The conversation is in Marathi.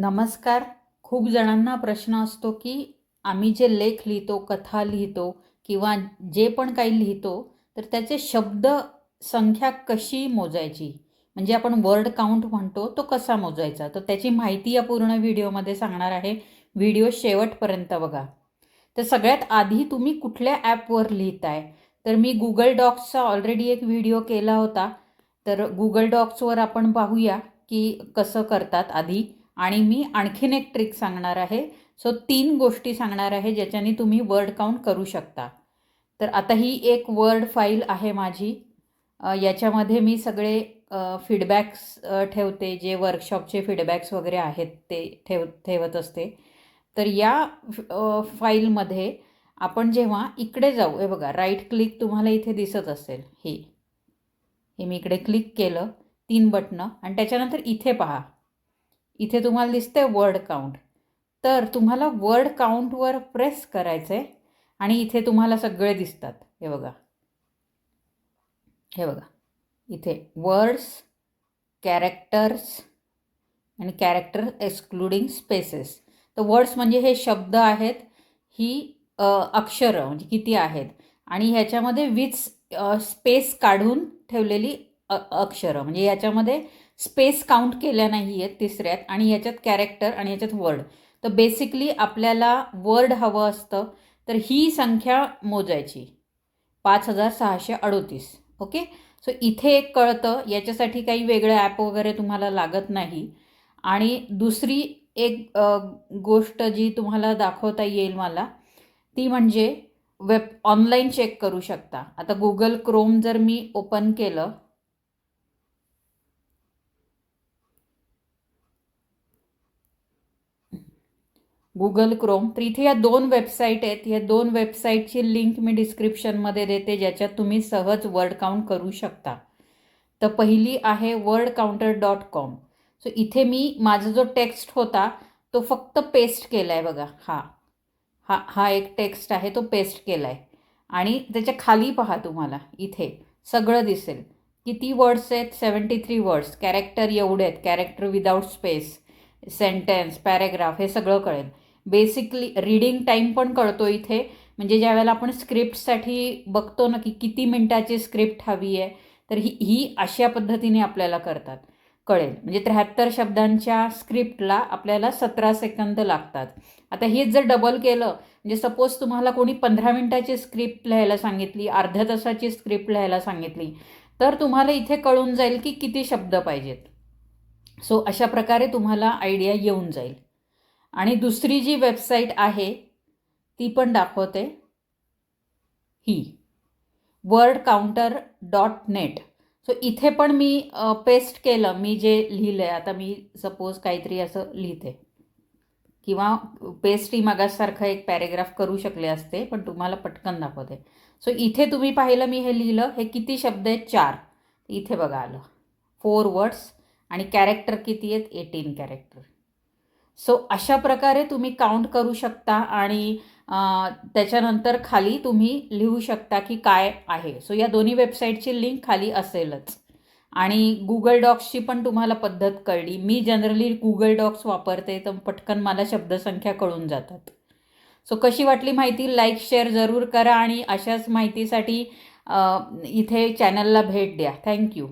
नमस्कार. खूप जणांना प्रश्न असतो की आम्ही जे लेख लिहितो कथा लिहितो किंवा जे पण काही लिहितो तर त्याचे शब्द संख्या कशी मोजायची? म्हणजे आपण वर्ड काउंट म्हणतो तो कसा मोजायचा? तर त्याची माहिती या पूर्ण व्हिडिओमध्ये सांगणार आहे. व्हिडिओ शेवटपर्यंत बघा. तर सगळ्यात आधी तुम्ही कुठल्या ॲपवर लिहिताय? तर मी गुगल डॉक्सचा ऑलरेडी एक व्हिडिओ केला होता. तर गुगल डॉक्सवर आपण पाहूया की कसं करतात आधी. आणि मी आणखीन एक ट्रिक सांगणार आहे. सो तीन गोष्टी सांगणार आहे ज्याच्याने तुम्ही वर्ड काउंट करू शकता. तर आता ही एक वर्ड फाईल आहे माझी. याच्यामध्ये मी सगळे फीडबॅक्स ठेवते. जे वर्कशॉपचे फीडबॅक्स वगैरे आहेत ते ठेव ठेवत असते. तर या फाईलमध्ये आपण जेव्हा इकडे जाऊ हे बघा राईट क्लिक तुम्हाला इथे दिसत असेल. हे. हे मी इकडे क्लिक केलं. तीन बटणं आणि त्याच्यानंतर इथे पहा. इथे तुम्हाला दिसते वर्ड काउंट तर तुम्हाला वर्ड काउंटवर प्रेस करायचं आहे आणि इथे तुम्हाला सगळे दिसतात. हे बघा. हे बघा. इथे वर्ड्स कॅरेक्टर्स आणि कॅरेक्टर एक्सक्लुडिंग स्पेसेस तर वर्ड्स म्हणजे हे शब्द आहेत ही अक्षरं म्हणजे किती आहेत आणि ह्याच्यामध्ये विथ स्पेस काढून ठेवलेली अक्षरं. म्हणजे याच्यामध्ये स्पेस काउंट केल्या नाही आहेत तिसऱ्यात आणि याच्यात कॅरेक्टर आणि याच्यात वर्ड. तर बेसिकली आपल्याला वर्ड हवं असतं तर ही संख्या मोजायची. पाच हजार सहाशे अडोतीस. ओके? सो इथे एक कळतं याच्यासाठी काही वेगळं ॲप वगैरे तुम्हाला लागत नाही. आणि दुसरी एक गोष्ट जी तुम्हाला दाखवता येईल मला ती म्हणजे वेब ऑनलाईन चेक करू शकता. आता गुगल क्रोम जर मी ओपन केलं गुगल क्रोम तर इथे या दोन वेबसाईट आहेत. या दोन वेबसाईटची लिंक मी डिस्क्रिप्शनमध्ये देते ज्याच्यात तुम्ही सहज वर्ड काउंट करू शकता. तर पहिली आहे word counter dot com so इथे मी माझा जो टेक्स्ट होता तो फक्त पेस्ट केला आहे बघा. हा. हा हा एक टेक्स्ट आहे तो पेस्ट केला आहे आणि त्याच्याखाली पहा तुम्हाला इथे. सगळं दिसेल. किती वर्ड्स आहेत? सेवन्टी थ्री वर्ड्स कॅरेक्टर एवढे आहेत. Character without space sentence paragraph हे सगळं कळेल. बेसिकली रीडिंग टाईम पण कळतो इथे. म्हणजे ज्या वेळेला आपण स्क्रिप्टसाठी बघतो ना की किती मिनटाची स्क्रिप्ट हवी आहे तर ही ही अशा पद्धतीने आपल्याला करतात. कळेल. म्हणजे त्र्याहत्तर शब्दांच्या स्क्रिप्टला आपल्याला सतरा सेकंद लागतात. आता हेच जर डबल केलं म्हणजे सपोज तुम्हाला कोणी पंधरा मिनटाची स्क्रिप्ट लिहायला सांगितली अर्ध्या तासाची स्क्रिप्ट लिहायला सांगितली तर तुम्हाला इथे कळून जाईल की किती शब्द पाहिजेत. सो अशा प्रकारे तुम्हाला आयडिया येऊन जाईल. आणि दुसरी जी वेबसाईट आहे ती पण दाखवते. ही. Word counter dot net so इथे पण मी पेस्ट केलं मी जे लिहिलं आहे आता मी सपोज काहीतरी असं लिहिते. किंवा पेस्ट ही मागासारखं एक पॅरेग्राफ करू शकले असते पण तुम्हाला पटकन दाखवते. सो इथे तुम्ही पाहिलं मी हे लिहिलं हे किती शब्द आहेत? चार. इथे बघा आलं. फोर वर्ड्स आणि कॅरेक्टर किती आहेत? एटीन कॅरेक्टर सो अशा प्रकारे तुम्ही काउंट करू शकता आणि त्याच्यानंतर खाली तुम्ही लिहू शकता की काय आहे. सो या दोन्ही वेबसाईटची लिंक खाली असेलच. आणि गुगल डॉक्सची पण तुम्हाला पद्धत कळली. मी जनरली गुगल डॉक्स वापरते तर पटकन मला शब्दसंख्या कळून जातात. सो कशी वाटली माहिती? लाईक शेअर जरूर करा आणि अशाच माहितीसाठी इथे चॅनलला भेट द्या. थँक्यू